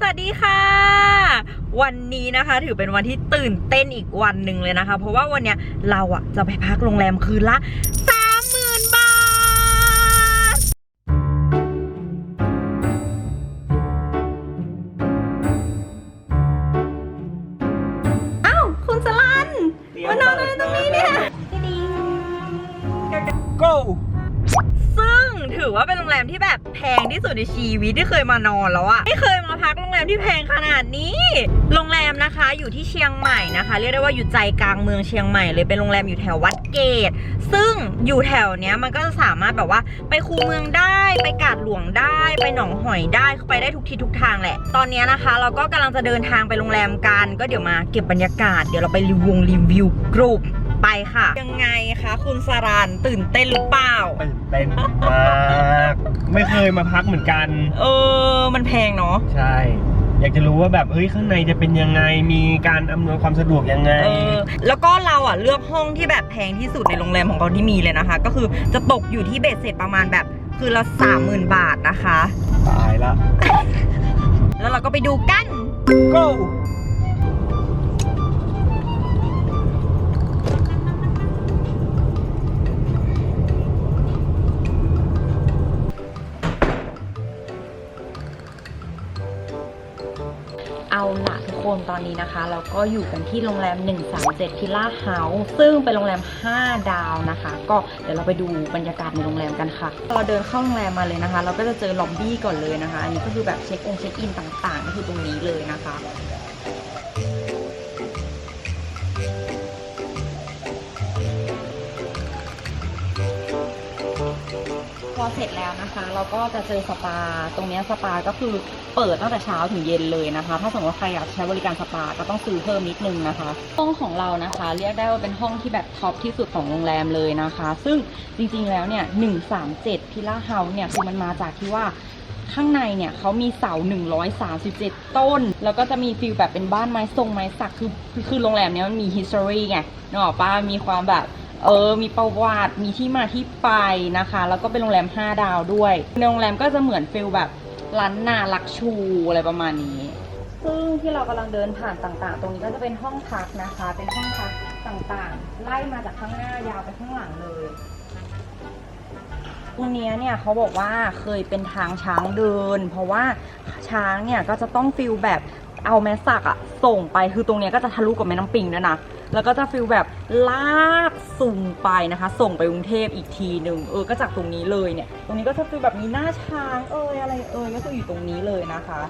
สวัสดีค่ะ วันนี้นะคะถือเป็นวันที่ตื่นเต้นอีกวันหนึ่งเลยนะคะ เพราะว่าวันเนี้ยเราอะจะไปพักโรงแรมคืนละ30,000บาท อ้าว คุณสลันมานอนอะไรตรงนี้เนี่ย go ซึ่ง ถือว่าเป็นโรงแรมที่แบบแพงที่สุดในชีวิตที่เคยมานอนแล้วอะไม่เคยมาพักโรงแรมที่แพงขนาดนี้ โรงแรมนะคะอยู่ที่เชียงใหม่นะคะ เรียกได้ว่าอยู่ใจกลางเมืองเชียงใหม่เลยเป็นโรงแรมอยู่แถววัดเกต ซึ่งอยู่แถวเนี้ยมันก็จะสามารถแบบว่าไปคูเมืองได้ไปกาดหลวงได้ไปหนองหอยได้ไปได้ทุกทิศทุกทางแหละ ตอนนี้นะคะ เราก็กำลังจะเดินทางไปโรงแรมกัน ก็เดี๋ยวมาเก็บบรรยากาศเดี๋ยวเราไปรีวงรีวิวกรุ๊ปไปค่ะ ยังไงคะคุณสารานตื่นเต้นหรือเปล่าตื่นเต้นมาก ไม่เคยมาพักเหมือนกัน เออ มันแพงเนาะ ใช่ อยากจะรู้ว่าแบบเฮ้ยข้างในจะเป็นยังไง มีการอำนวยความสะดวกยังไง เออ แล้วก็เราอะเลือกห้องที่แบบแพงที่สุดในโรงแรมของเราที่มีเลยนะคะ ก็คือจะตกอยู่ที่เบ็ดเสร็จประมาณแบบคือละสามหมื่นบาทนะคะ ตายละ แล้วเราก็ไปดูกัน go เอาละทุกคนตอนนี้นะคะ เราก็อยู่กันที่โรงแรม 137 พิล่าเฮาส์ซึ่งเป็นโรงแรม 5 ดาวนะคะ ก็เดี๋ยวเราไปดูบรรยากาศในโรงแรมกันค่ะเราเดินเข้าโรงแรมมาเลยนะคะ เราก็จะเจอล็อบบี้ก่อนเลยนะคะ อันนี้ก็คือแบบเช็คองเช็คอินต่างๆก็คือตรงนี้เลยนะคะพอเสร็จแล้วนะคะ เราก็จะเจอสปา ตรงนี้สปาก็คือ เปิดตั้งแต่เช้าถึงเย็นเลยนะคะ ถ้าสมมติว่าใครอยากใช้บริการสปาก็ต้องซื้อเพิ่มนิดนึงนะคะ ห้องของเรานะคะ เรียกได้ว่าเป็นห้องที่แบบท็อปที่สุดของโรงแรมเลยนะคะ ซึ่งจริงๆแล้วเนี่ย137พิล่าเฮาส์เนี่ยคือมันมาจากที่ว่าข้างในเนี่ยเขามีเสา 137 ต้น แล้วก็จะมีฟิลแบบเป็นบ้านไม้ทรงไม้สัก คือคือโรงแรมเนี้ยมันมี history ไงนึกออกปะมีความแบบเออ มีประวัติ มีที่มาที่ไปนะคะ แล้วก็เป็นโรงแรม 5 ดาวด้วย ในโรงแรมก็จะเหมือนฟิลแบบ ร้านนาลักชูอะไรประมาณนี้ ซึ่งที่เรากำลังเดินผ่านต่างๆ ตรงนี้ก็จะเป็นห้องพักนะคะ เป็นห้องพักต่างๆ ไล่มาจากข้างหน้ายาวไปข้างหลังเลย ตรงเนี้ยเนี่ยเขาบอกว่าเคยเป็นทางช้างเดิน เพราะว่าช้างเนี่ยก็จะต้องฟิลแบบ เอาแมสสักอะส่งไปคือตรงเนี้ยก็จะทะลุกับแม่น้ำปิงด้วยนะ แล้วก็จะฟิลแบบลากสุ่มไปนะคะ ส่งไปกรุงเทพอีกทีหนึ่งเออก็จากตรงนี้เลยเนี่ย ตรงนี้ก็จะฟิลแบบมีหน้าช้างเอยอะไรเอยก็คืออยู่ตรงนี้เลยนะคะ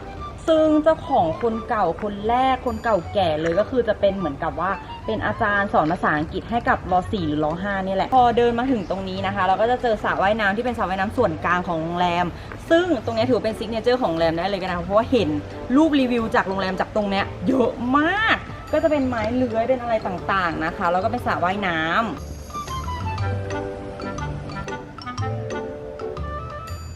ซึ่งเจ้าของคนเก่าคนแรกคนเก่าแก่เลยก็คือจะเป็นเหมือนกับว่าเป็นอาจารย์สอนภาษาอังกฤษให้กับร .4 หรือร .5 นี่แหละ พอเดินมาถึงตรงนี้นะคะ เราก็จะเจอสระว่ายน้ำที่เป็นสระว่ายน้ำส่วนกลางของโรงแรม ซึ่งตรงนี้ถือเป็นซิกเนเจอร์ของโรงแรมได้เลยกันนะเพราะว่าเห็นรูปรีวิวจากโรงแรมจากตรงเนี้ยเยอะมาก ก็จะเป็นไม้เลื้อยเป็นอะไรต่างๆนะคะ แล้วก็เป็นสระว่ายน้ำ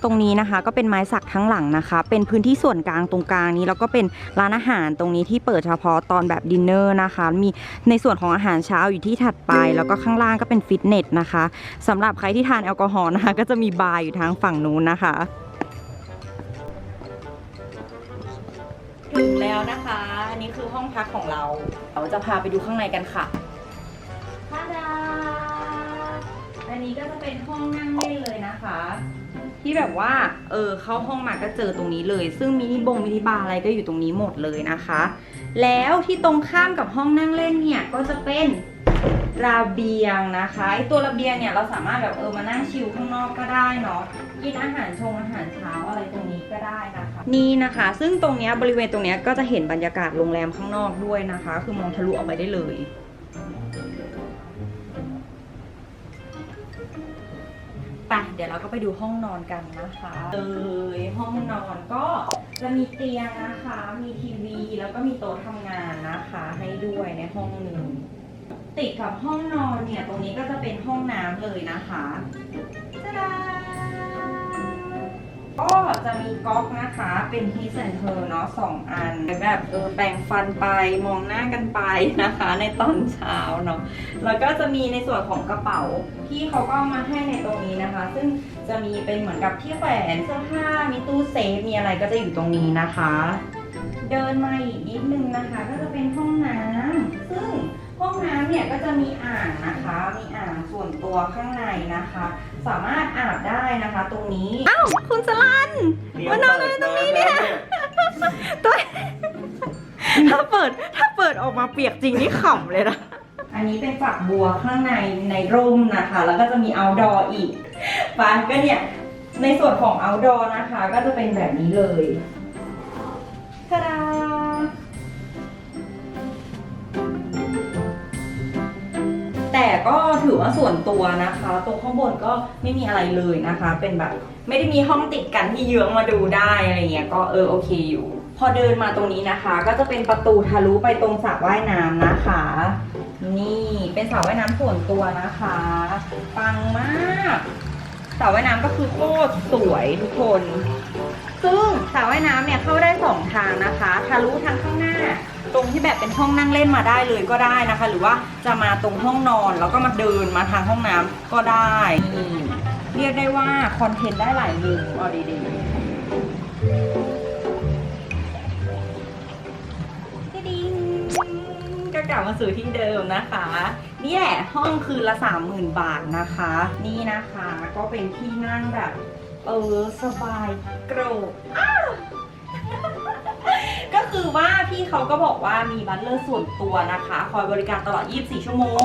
ตรงนี้นะคะ ก็เป็นไม้สักทั้งหลังนะคะ เป็นพื้นที่ส่วนกลางตรงกลางนี้แล้วก็เป็นร้านอาหารตรงนี้ที่เปิดเฉพาะตอนแบบดินเนอร์นะคะ มีในส่วนของอาหารเช้าอยู่ที่ถัดไป แล้วก็ข้างล่างก็เป็นฟิตเนสนะคะสำหรับใครที่ทานแอลกอฮอล์นะคะ ก็จะมีบาร์อยู่ทางฝั่งนู้นนะคะถึงแล้วนะคะ อันนี้คือห้องพักของเรา เราจะพาไปดูข้างในกันค่ะทาดาอันนี้ก็จะเป็นห้องนั่งเล่นเลยนะคะ ที่แบบว่า เออเข้าห้องมาก็เจอตรงนี้เลย ซึ่งมินิบงมินิบาร์อะไรก็อยู่ตรงนี้หมดเลยนะคะ แล้วที่ตรงข้ามกับห้องนั่งเล่นเนี่ยก็จะเป็นระเบียงนะคะไอตัวระเบียงเนี่ยเราสามารถแบบเออมานั่งชิลข้างนอกก็ได้เนาะกินอาหารชงอาหารเช้าอะไรตรงนี้ก็ได้นะคะ นี่นะคะ ซึ่งตรงเนี้ยบริเวณตรงเนี้ยก็จะเห็นบรรยากาศโรงแรมข้างนอกด้วยนะคะ คือมองทะลุออกไปได้เลย ไปเดี๋ยวเราก็ไปดูห้องนอนกันนะคะเลยห้องนอนก็จะมีเตียงนะคะ มีทีวีแล้วก็มีโต๊ะทำงานนะคะ ให้ด้วยในห้องหนึ่งติดกับห้องนอนเนี่ยตรงนี้ก็จะเป็นห้องน้ำเลยนะคะจ้า ก็จะมีก๊อกนะคะเป็นทีเซนเทอร์เนาะสองอันแบบเออแปรงฟันไปมองหน้ากันไปนะคะ ในตอนเช้าเนาะแล้วก็จะมีในส่วนของกระเป๋าที่เขาก็มาให้ในตรงนี้นะคะ ซึ่งจะมีเป็นเหมือนกับที่แขวนเสื้อผ้ามีตู้เซฟมีอะไรก็จะอยู่ตรงนี้นะคะ เดินมาอีกนิดนึงนะคะ ก็จะเป็นห้องน้ำซึ่งห้องน้ำเนี่ยก็จะมีอ่างนะคะ มีอ่างส่วนตัวข้างในนะคะ สามารถอาบได้นะคะ ตรงนี้ อ้าวคุณสลันมานอนอะไรตรงนี้เนี่ยตัวถ้าเปิดถ้าเปิดออกมาเปียกจริงนี่ขำเลยนะอันนี้เป็นฝักบัวข้างในในร่มนะคะ แล้วก็จะมี outdoor อีกฟานก็เนี่ยในส่วนของ outdoor นะคะ ก็จะเป็นแบบนี้เลย ก็ถือว่าส่วนตัวนะคะ ตรงข้างบนก็ไม่มีอะไรเลยนะคะ เป็นแบบไม่ได้มีห้องติดกันที่เยื้องมาดูได้อะไรเงี้ยก็เออโอเคอยู่ พอเดินมาตรงนี้นะคะ ก็จะเป็นประตูทะลุไปตรงสระว่ายน้ำนะคะ นี่เป็นสระว่ายน้ำส่วนตัวนะคะปังมากสระว่ายน้ำก็คือโคตรสวยทุกคน ซึ่งสระว่ายน้ำเนี่ยเข้าได้สองทางนะคะ ทะลุทางข้างหน้า ตรงที่แบบเป็นห้องนั่งเล่นมาได้เลยก็ได้นะคะ หรือว่าจะมาตรงห้องนอนแล้วก็มาเดินมาทางห้องน้ำก็ได้เรียกได้ว่าคอนเทนต์ได้หลายมุมเอาดีๆดิงก็กลับมาสู่ที่เดิมนะคะนี่แหละห้องคืนละ30,000บาทนะคะ นี่นะคะก็เป็นที่นั่งแบบ เออ สบายโกรกอ้ คือว่าพี่เขาก็บอกว่ามีบัตเลอร์ส่วนตัวนะคะ คอยบริการตลอด 24 ชั่วโมง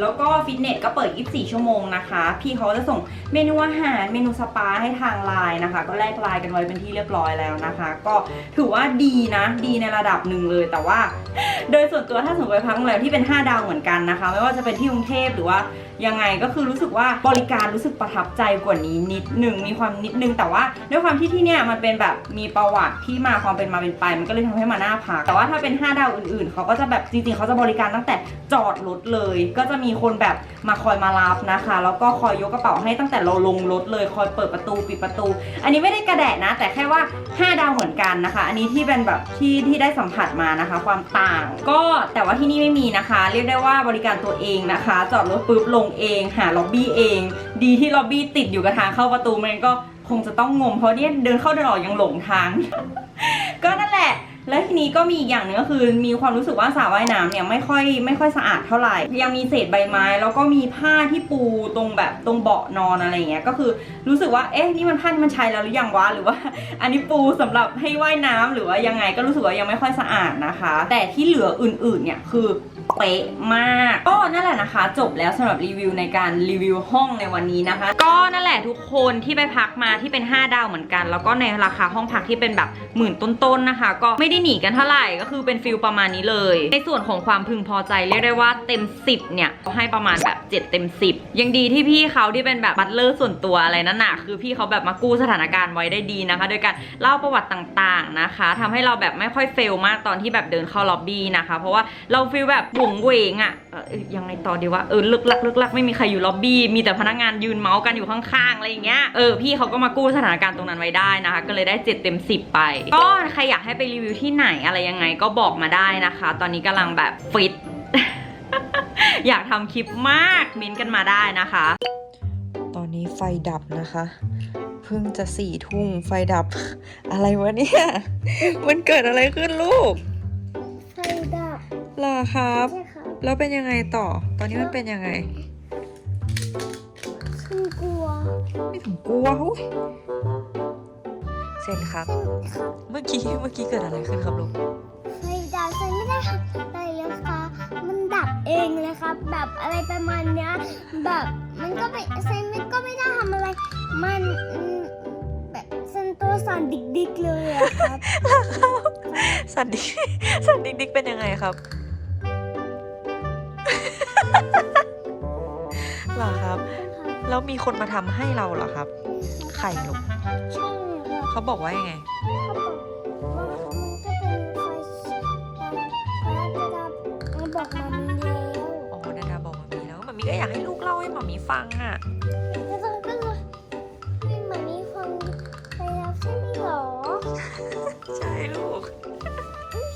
แล้วก็ฟิตเนสก็เปิด 24 ชั่วโมงนะคะ พี่เขาจะส่งเมนูอาหาร เมนูสปาให้ทางไลน์นะคะ ก็แลกไลน์กันไว้เป็นที่เรียบร้อยแล้วนะคะ ก็ถือว่าดีนะ ดีในระดับหนึ่งเลย แต่ว่า โดยส่วนตัวถ้าสมมติไปพักโรงแรมที่เป็น 5 ดาวเหมือนกันนะคะ ไม่ว่าจะเป็นที่กรุงเทพหรือว่ายังไงก็คือรู้สึกว่าบริการรู้สึกประทับใจกว่านี้นิดหนึ่งมีความนิดนึงแต่ว่าด้วยความที่ที่เนี่ยมันเป็นแบบมีประวัติที่มาความเป็นมาเป็นไปมันก็เลยทำให้มาน่าพักแต่ว่าถ้าเป็น 5 ดาวอื่นๆเขาก็จะแบบจริงๆเขาจะบริการตั้งแต่จอดรถเลย ก็จะมีคนแบบมาคอยมารับนะคะ แล้วก็คอยยกกระเป๋าให้ตั้งแต่เราลงรถเลยคอยเปิดประตูปิดประตู อันนี้ไม่ได้กระแดะนะ แต่แค่ว่า 5 ดาวเหมือนกันนะคะ อันนี้ที่เป็นแบบที่ที่ได้สัมผัสมานะคะ ความต่าง ก็แต่ว่าที่นี่ไม่มีนะคะ เรียกได้ว่าบริการตัวเองนะคะ จอดรถปุ๊บลงเอง หาล็อบบี้เอง ดีที่ล็อบบี้ติดอยู่กับทางเข้าประตูไมันก็คงจะต้องงมเพราะเนี่ยเดินเข้าเดินออกยังหลงทาง ก็นั่นแหละ และทีนี้ก็มีอีกอย่างหนึงก็คือ มีความรู้สึกว่าสระว่ายน้ำเนี่ยไม่ค่อยไม่ค่อยสะอาดเท่าไหร่ ยังมีเศษใบไม้ แล้วก็มีผ้าที่ปูตรงแบบตรงเบาะนอนอะไรอย่างเงี้ยก็คือรู้สึกว่าเอ๊ะนี่มันผ้าที่มันใช้แล้วหรือยังวะหรือว่า อันนี้ปูสำหรับให้ว่ายน้ำหรือว่ายังไงก็รู้สึกว่ายังไม่ค่อยสะอาดนะคะ แต่ที่เหลืออื่นๆเนี่ยคือ เป๊ะมาก ก็นั่นแหละนะคะ จบแล้วสำหรับรีวิวในการรีวิวห้องในวันนี้นะคะ ก็นั่นแหละทุกคนที่ไปพักมาที่เป็น 5 ดาวเหมือนกัน แล้วก็ในราคาห้องพักที่เป็นแบบหมื่นต้นๆนะคะ ก็ไม่ได้หนีกันเท่าไหร่ก็คือเป็นฟิลประมาณนี้เลย ในส่วนของความพึงพอใจเรียกได้ว่าเต็ม 10 เนี่ยก็ให้ประมาณแบบ 7 เต็ม 10 ยังดีที่พี่เขาที่เป็นแบบบัตเลอร์ส่วนตัวอะไรนั่นน่ะคือพี่เขาแบบมากู้สถานการณ์ไว้ได้ดีนะคะ โดยการเล่าประวัติต่างๆนะคะทำให้เราแบบไม่ค่อยเฟลมากตอนที่แบบเดินเข้าล็อบบี้นะคะ เพราะว่าเราฟีลแบบหวงเวงอะเอ่อยังไงต่อดีว่าเออลึกลักลึกลักไม่มีใครอยู่ล็อบบี้มีแต่พนักงานยืนเมาส์กันอยู่ข้างๆอะไรอย่างเงี้ยเออพี่เขาก็มากู้สถานการณ์ตรงนั้นไว้ได้นะคะ ก็เลยได้7เต็ม10 ไป ก็ใครอยากให้ไปรีวิวที่ไหนอะไรยังไงก็บอกมาได้นะคะ ตอนนี้กำลังแบบฟิตอยากทำคลิปมากเม้นกันมาได้นะคะ ตอนนี้ไฟดับนะคะเพิ่งจะสี่ทุ่มไฟดับ อะไรวะเนี่ย มันเกิดอะไรขึ้นลูก บล่ะครับ ใช่ค่ะแล้วเป็นยังไงต่อ ตอนนี้มันเป็นยังไงฉันกลัวไม่ถึงกลัวหุ้ยเซนครับเมื่อกี้เมื่อกี้เกิดอะไรขึ้นครับลูก ไฟดับฉันไม่ได้ทำอะไรเลยค่ะมันดับเองเลยครับ แบบอะไรประมาณเนี้ยแบบมันก็ไม่ฉันไม่ก็ไม่ได้ทำอะไร มันอืมแบบฉันตัวสั่นดิกๆเลยอะครับ สัตว์ดิกสัตว์ดิกดิกเป็นยังไงครับ เหรอครับ แล้วมีคนมาทำให้เราเหรอครับ ไข่ลูกใช่ค่ะเขาบอกว่ายังไง เขาบอกว่ามันก็เป็นไฟไฟจะดับมันบอกมามีแล้วอ๋อนาดาบอกมามีแล้วมามีก็อยากให้ลูกเล่าให้มามีฟังอะอื